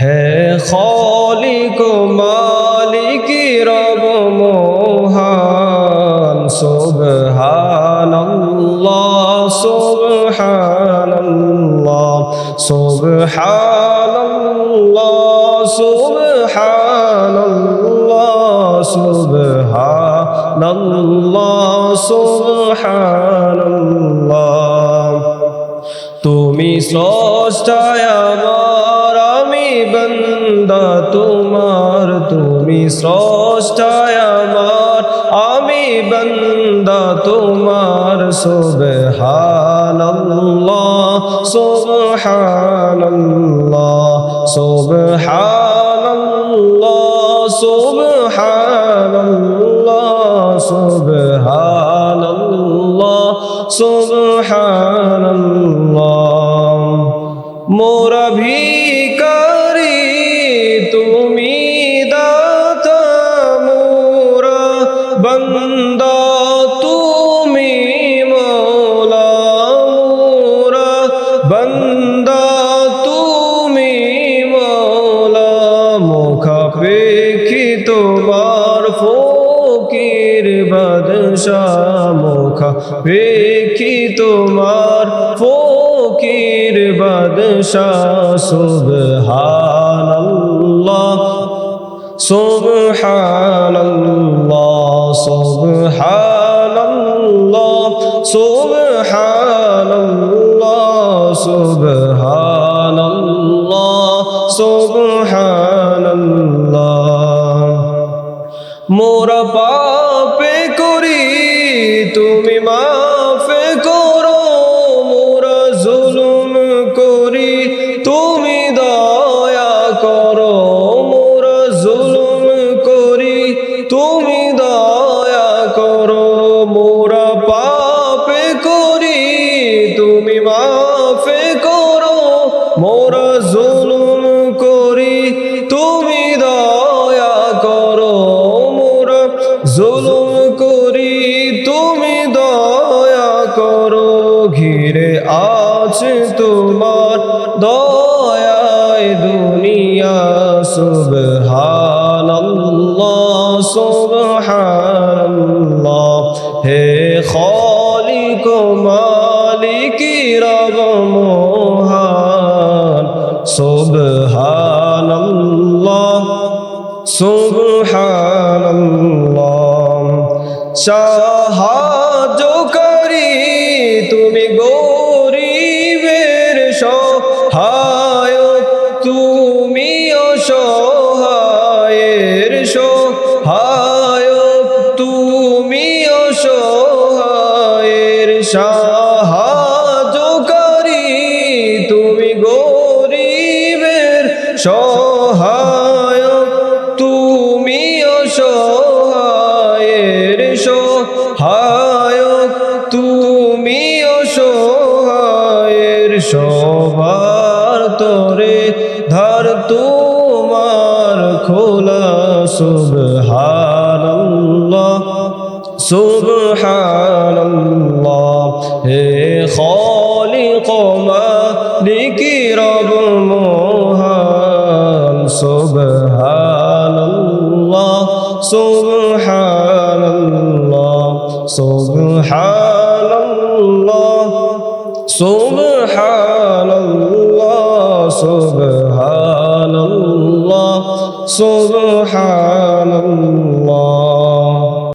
হে খলিক মালিক রব মোহান, সুবহানাল্লাহ সুবহানাল্লাহ সুবহানাল্লাহ সুবহানাল্লাহ সুবহানাল্লাহ সুবহানাল্লাহ। তুমি স্রষ্টায় আমার আমি বন্দা, তোমার তুমি স্রষ্টায় আমার। আমি বন্দা, তোমার সুবহানাল্লাহ সুবহানাল্লাহ সুবহানাল্লাহ সুবহানাল্লাহ সুবহানাল্লাহ সুবহানাল্লাহ। মোরা ভিকারি মুখাপেক্ষি তোমার ফকির বাদশাহ মুখা। পেখি তোমার ফকির বাদশাহ, সুবহানাল্লাহ সুবহানাল্লাহ সুবহানাল্লাহ সুবহানাল্লাহ সুবহানাল্লাহ সুবহানাল্লাহ মোরা পাপে করি, তুমি মাফে করো। মোরা জুলুম করি, তুমি দয়া করো। মোরা জুলুম করি, তুমি দয়া করো। মোরা পাপে করি, তুমি মাফে করো। মোরা জুলুম জুলুম করি, তুমি দয়া করো, ঘিরে আছে তোমার দয়ায় দুনিয়া। সুবহানাল্লাহ সুবহানাল্লাহ। হে খালিক মালিক রব মোহান। সুবহানাল্লাহ সুবহানাল্লাহ। সাহায্যকারী তুমি গরিবের সহায়ক তুমি অসহায়ের সহায়ক তুমি অসহায়ের সাহায্যকারী তুমি গরিবের সহায়ক। তোমার খোলা সুবহানাল্লাহ সুবহানাল্লাহ। হে খালিক মালিক রব মোহান সুবহানাল্লাহ সুবহানাল্লাহ সুবহানাল্লাহ সুবহানাল্লাহ সুবহানাল্লাহ। সুবহানাল্লাহ